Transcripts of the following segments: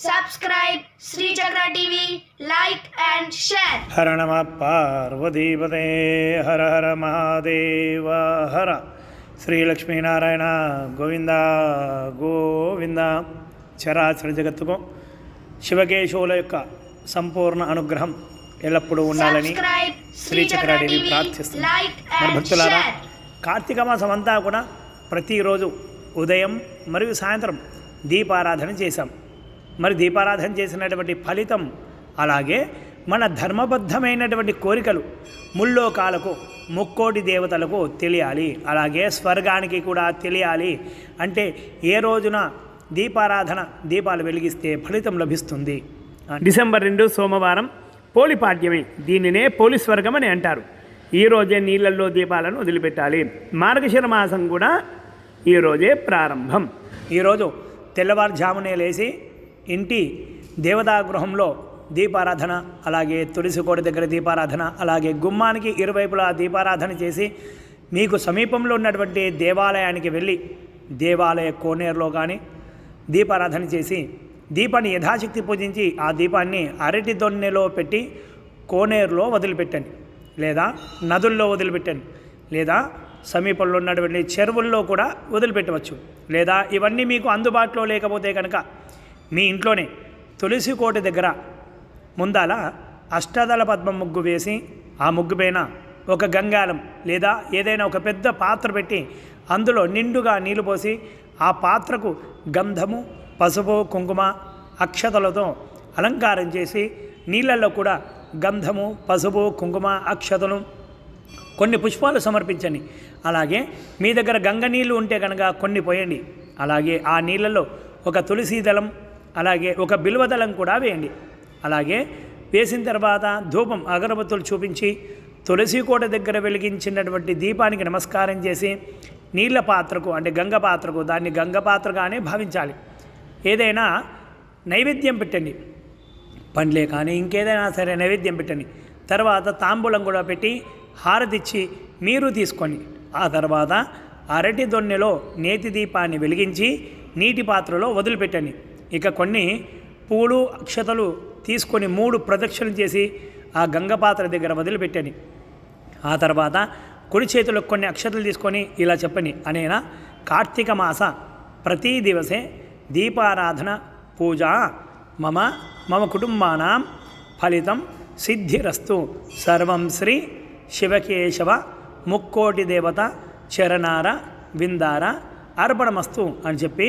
Sri Chakra TV, like and share. హర నమ పార్వతీపదే హర హర మహాదేవ హర శ్రీ లక్ష్మీనారాయణ గోవింద గోవింద చరాచర జగత్తుకు శివకేశవుల యొక్క సంపూర్ణ అనుగ్రహం ఎల్లప్పుడూ ఉండాలని Subscribe Shri Sri Chakra చక్రాదేవి TV, ప్రార్థిస్తుంది భక్తులారా. కార్తీక మాసం అంతా కూడా ప్రతిరోజు ఉదయం మరియు సాయంత్రం దీపారాధన చేశాం మరి దీపారాధన చేసినటువంటి ఫలితం అలాగే మన ధర్మబద్ధమైనటువంటి కోరికలు ముల్లోకాలకు ముక్కోటి దేవతలకు తెలియాలి. అలాగే స్వర్గానికి కూడా తెలియాలి. అంటే ఏ రోజున దీపారాధన దీపాలు వెలిగిస్తే ఫలితం లభిస్తుంది? డిసెంబర్ రెండు సోమవారం పోలిపాడ్యమి దీనినే పోలీస్ వర్గం అని అంటారు. ఈ రోజే నీళ్ళల్లో దీపాలను వదిలిపెట్టాలి. మార్గశిర మాసం కూడా ఈరోజే ప్రారంభం. ఈరోజు తెల్లవారుజామునే లేచి ఇంటి దేవతాగృహంలో దీపారాధన అలాగే తులసి కోట దగ్గర దీపారాధన అలాగే గుమ్మానికి ఇరువైపులా దీపారాధన చేసి మీకు సమీపంలో ఉన్నటువంటి దేవాలయానికి వెళ్ళి దేవాలయ కోనేరులో కానీ దీపారాధన చేసి దీపాన్ని యథాశక్తి పూజించి ఆ దీపాన్ని అరటి దొన్నెలో పెట్టి కోనేరులో వదిలిపెట్టండి. లేదా నదుల్లో వదిలిపెట్టండి. లేదా సమీపంలో ఉన్నటువంటి చెరువుల్లో కూడా వదిలిపెట్టవచ్చు. లేదా ఇవన్నీ మీకు అందుబాటులో లేకపోతే కనుక మీ ఇంట్లోనే తులసి కోట దగ్గర ముందాల అష్టదళ పద్మ ముగ్గు వేసి ఆ ముగ్గు పైన ఒక గంగాలం లేదా ఏదైనా ఒక పెద్ద పాత్ర పెట్టి అందులో నిండుగా నీళ్ళు పోసి ఆ పాత్రకు గంధము పసుపు కుంకుమ అక్షతలతో అలంకారం చేసి నీళ్ళల్లో కూడా గంధము పసుపు కుంకుమ అక్షతలు కొన్ని పుష్పాలు సమర్పించండి. అలాగే మీ దగ్గర గంగ నీళ్ళు ఉంటే కనుక కొన్ని పోయండి. అలాగే ఆ నీళ్ళలో ఒక తులసి దళం అలాగే ఒక బిల్వదళం కూడా వేయండి. అలాగే వేసిన తర్వాత ధూపం అగరబత్తులు చూపించి తులసి కోట దగ్గర వెలిగించినటువంటి దీపానికి నమస్కారం చేసి నీళ్ళ పాత్రకు అంటే గంగ పాత్రకు దాన్ని గంగ పాత్రగానే భావించాలి. ఏదైనా నైవేద్యం పెట్టండి. పండ్లే కానీ ఇంకేదైనా సరే నైవేద్యం పెట్టండి. తర్వాత తాంబూలం కూడా పెట్టి హారతిచ్చి మీరు తీసుకోండి. ఆ తర్వాత అరటి దొన్నెలో నేతి దీపాన్ని వెలిగించి నీటి పాత్రలో వదిలిపెట్టండి. ఇక కొన్ని పూలు అక్షతలు తీసుకొని మూడు ప్రదక్షిణలు చేసి ఆ గంగపాత్ర దగ్గర వదిలిపెట్టని ఆ తర్వాత కుడి చేతిలో కొన్ని అక్షతలు తీసుకొని ఇలా చెప్పని అనేన కార్తీక మాస ప్రతి దివసే దీపారాధన పూజ మమ మమ కుటుంబానాం ఫలితం సిద్ధిరస్తు. సర్వం శ్రీ శివకేశవ ముక్కోటి దేవత చరణార విందార అర్పణమస్తు అని చెప్పి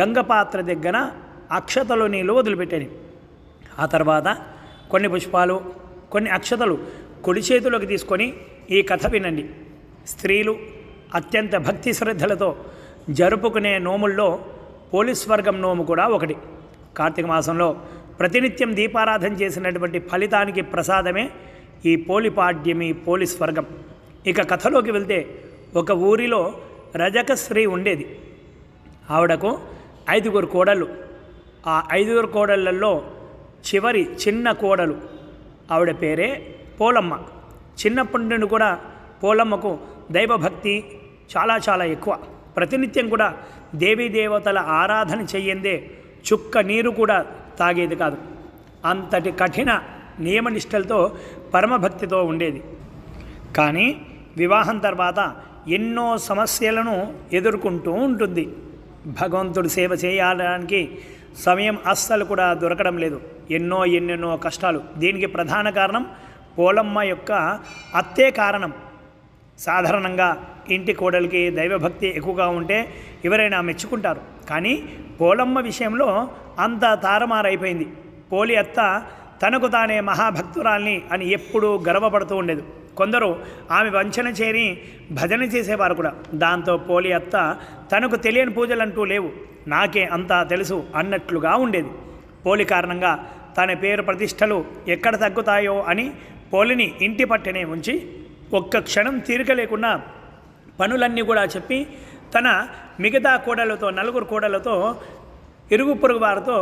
గంగపాత్ర దగ్గర అక్షతలు నీళ్ళు వదిలిపెట్టాను ఆ తర్వాత కొన్ని పుష్పాలు కొన్ని అక్షతలు కుడి చేతిలోకి తీసుకొని ఈ కథ వినండి. స్త్రీలు అత్యంత భక్తి శ్రద్ధలతో జరుపుకునే నోముల్లో పోలీస్ వర్గం నోము కూడా ఒకటి. కార్తీక మాసంలో ప్రతినిత్యం దీపారాధన చేసినటువంటి ఫలితానికి ప్రసాదమే ఈ పోలిపాడ్యమి పోలీస్ వర్గం. ఇక కథలోకి వెళ్తే ఒక ఊరిలో రజక స్త్రీ ఉండేది. ఆవిడకు ఐదుగురు కోడళ్ళు. ఆ ఐదుగురు కోడళ్ళల్లో చివరి చిన్న కోడలు. ఆవిడ పేరే పోలమ్మ. చిన్నప్పటి నుండి కూడా పోలమ్మకు దైవభక్తి చాలా చాలా ఎక్కువ. ప్రతినిత్యం కూడా దేవీ దేవతల ఆరాధన చెయ్యందే చుక్క నీరు కూడా తాగేది కాదు. అంతటి కఠిన నియమనిష్టలతో పరమభక్తితో ఉండేది. కానీ వివాహం తర్వాత ఎన్నో సమస్యలను ఎదుర్కొంటూ ఉంటుంది. భగవంతుడి సేవ చేయడానికి సమయం అస్సలు కూడా దొరకడం లేదు. ఎన్నో ఎన్నెన్నో కష్టాలు. దీనికి ప్రధాన కారణం పోలమ్మ యొక్క అత్తే కారణం. సాధారణంగా ఇంటి కోడలికి దైవభక్తి ఎక్కువగా ఉంటే ఎవరైనా మెచ్చుకుంటారు. కానీ పోలమ్మ విషయంలో అంత తారమారైపోయింది. పోలి అత్త తనకు తానే మహాభక్తురాల్ని అని ఎప్పుడూ గర్వపడుతూ ఉండేది. కొందరు ఆమె వంచన చేరి భజన చేసేవారు కూడా. దాంతో పోలి అత్త తనకు తెలియని పూజలంటూ లేవు. నాకే అంతా తెలుసు అన్నట్లుగా ఉండేది. పోలి కారణంగా తన పేరు ప్రతిష్టలు ఎక్కడ తగ్గుతాయో అని పోలిని ఇంటి పట్టనే ఉంచి ఒక్క క్షణం తీరిక లేకుండా పనులన్నీ కూడా చెప్పి తన మిగతా కోడలతో నలుగురు కోడలతో ఇరుగు పొరుగు వారితో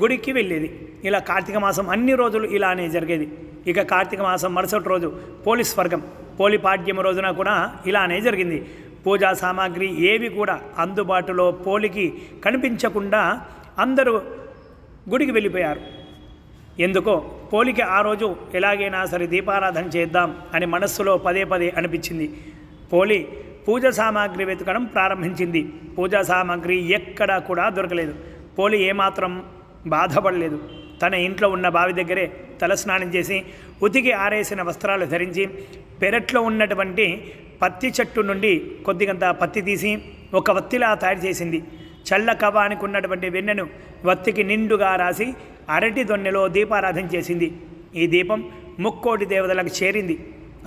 గుడికి వెళ్ళేది. ఇలా కార్తీక మాసం అన్ని రోజులు ఇలానే జరిగేది. ఇక కార్తీక మాసం మరుసటి రోజు పోలీస్ వర్గం పోలిపాడ్యం రోజున కూడా ఇలానే జరిగింది. పూజా సామాగ్రి ఏవి కూడా అందుబాటులో పోలికి కనిపించకుండా అందరూ గుడికి వెళ్ళిపోయారు. ఎందుకో పోలికి ఆ రోజు ఎలాగైనా సరే దీపారాధన చేద్దాం అని మనస్సులో పదే పదే అనిపించింది. పోలి పూజ సామాగ్రి వెతకడం ప్రారంభించింది. పూజా సామాగ్రి ఎక్కడా కూడా దొరకలేదు. పోలి ఏమాత్రం బాధపడలేదు. తన ఇంట్లో ఉన్న బావి దగ్గరే తలస్నానం చేసి ఉతికి ఆరేసిన వస్త్రాలు ధరించి పెరట్లో ఉన్నటువంటి పత్తి చెట్టు నుండి కొద్దిగంత పత్తి తీసి ఒక వత్తిలా తయారు చేసింది. చల్ల కవానికి ఉన్నటువంటి వెన్నెను వత్తికి నిండుగా రాసి అరటి దొన్నెలో దీపారాధన చేసింది. ఈ దీపం ముక్కోటి దేవతలకు చేరింది.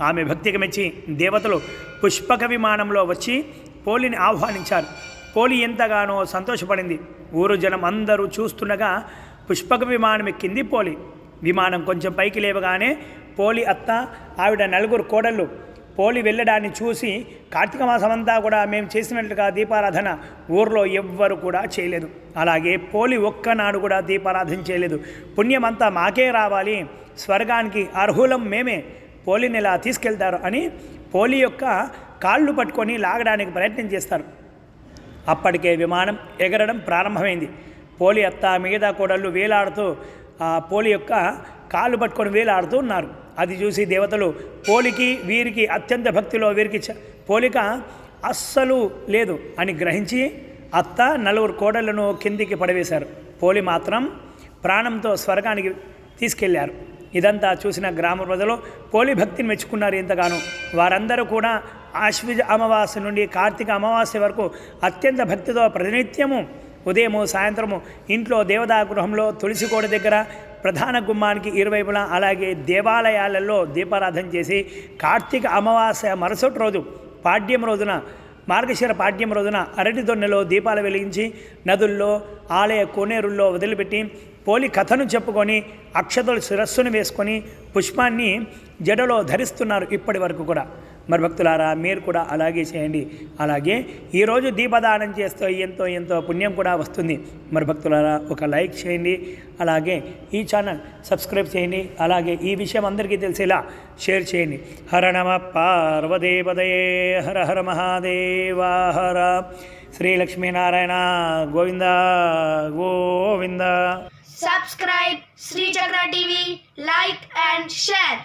ఆమె భక్తికి మెచ్చి దేవతలు పుష్పక విమానంలో వచ్చి పోలిని ఆహ్వానించారు. పోలి ఎంతగానో సంతోషపడింది. ఊరు జనం అందరూ చూస్తుండగా పుష్పక విమానం ఎక్కింది పోలి. విమానం కొంచెం పైకి లేవగానే పోలి అత్త ఆవిడ నలుగురు కోడళ్ళు పోలి వెళ్ళడాన్ని చూసి కార్తీక మాసమంతా కూడా మేము చేసినట్లుగా దీపారాధన ఊర్లో ఎవ్వరు కూడా చేయలేదు. అలాగే పోలి ఒక్కనాడు కూడా దీపారాధన చేయలేదు. పుణ్యమంతా మాకే రావాలి. స్వర్గానికి అర్హులం మేమే. పోలిని ఇలా తీసుకెళ్తారు అని పోలి యొక్క కాళ్ళు పట్టుకొని లాగడానికి ప్రయత్నం చేస్తారు. అప్పటికే విమానం ఎగరడం ప్రారంభమైంది. పోలి అత్త మిగతా కోడళ్ళు వేలాడుతూ ఆ పోలి యొక్క కాళ్ళు పట్టుకొని వేలాడుతూ ఉన్నారు. అది చూసి దేవతలు పోలికి వీరికి అత్యంత భక్తిలో వీరికి పోలిక అస్సలు లేదు అని గ్రహించి అత్త నలుగురు కోడళ్ళను కిందికి పడవేశారు. పోలి మాత్రం ప్రాణంతో స్వర్గానికి తీసుకెళ్ళారు. ఇదంతా చూసిన గ్రామ ప్రజలు పోలి భక్తిని మెచ్చుకున్నారు ఎంతగానో వారందరూ కూడా ఆశ్విజ అమావాస్య నుండి కార్తీక అమావాస్య వరకు అత్యంత భక్తితో ప్రతినిత్యము ఉదయము సాయంత్రము ఇంట్లో దేవతా గృహంలో తులసి దగ్గర ప్రధాన గుమ్మానికి ఇరువైపులా అలాగే దేవాలయాలలో దీపారాధన చేసి కార్తీక అమావాస్య మరుసటి రోజు పాడ్యం రోజున మార్గశిర పాడ్యం రోజున అరటి దొన్నెలో దీపాలు వెలిగించి నదుల్లో ఆలయ కోనేరుల్లో వదిలిపెట్టి పోలి కథను చెప్పుకొని అక్షతలు శిరస్సును వేసుకొని పుష్పాన్ని జడలో ధరిస్తున్నారు ఇప్పటి వరకు కూడా. మరి భక్తులారా మీరు కూడా అలాగే చేయండి. అలాగే ఈరోజు దీపదానం చేస్తే ఎంతో ఎంతో పుణ్యం కూడా వస్తుంది. మరి భక్తులారా ఒక లైక్ చేయండి. అలాగే ఈ ఛానల్ సబ్స్క్రైబ్ చేయండి. అలాగే ఈ విషయం అందరికీ తెలిసేలా షేర్ చేయండి. హర నమ పార్వదేపదయే Hara Hara Mahadeva Hara Shri Lakshminarayana Govinda Govinda. Subscribe Srichakra TV like and share.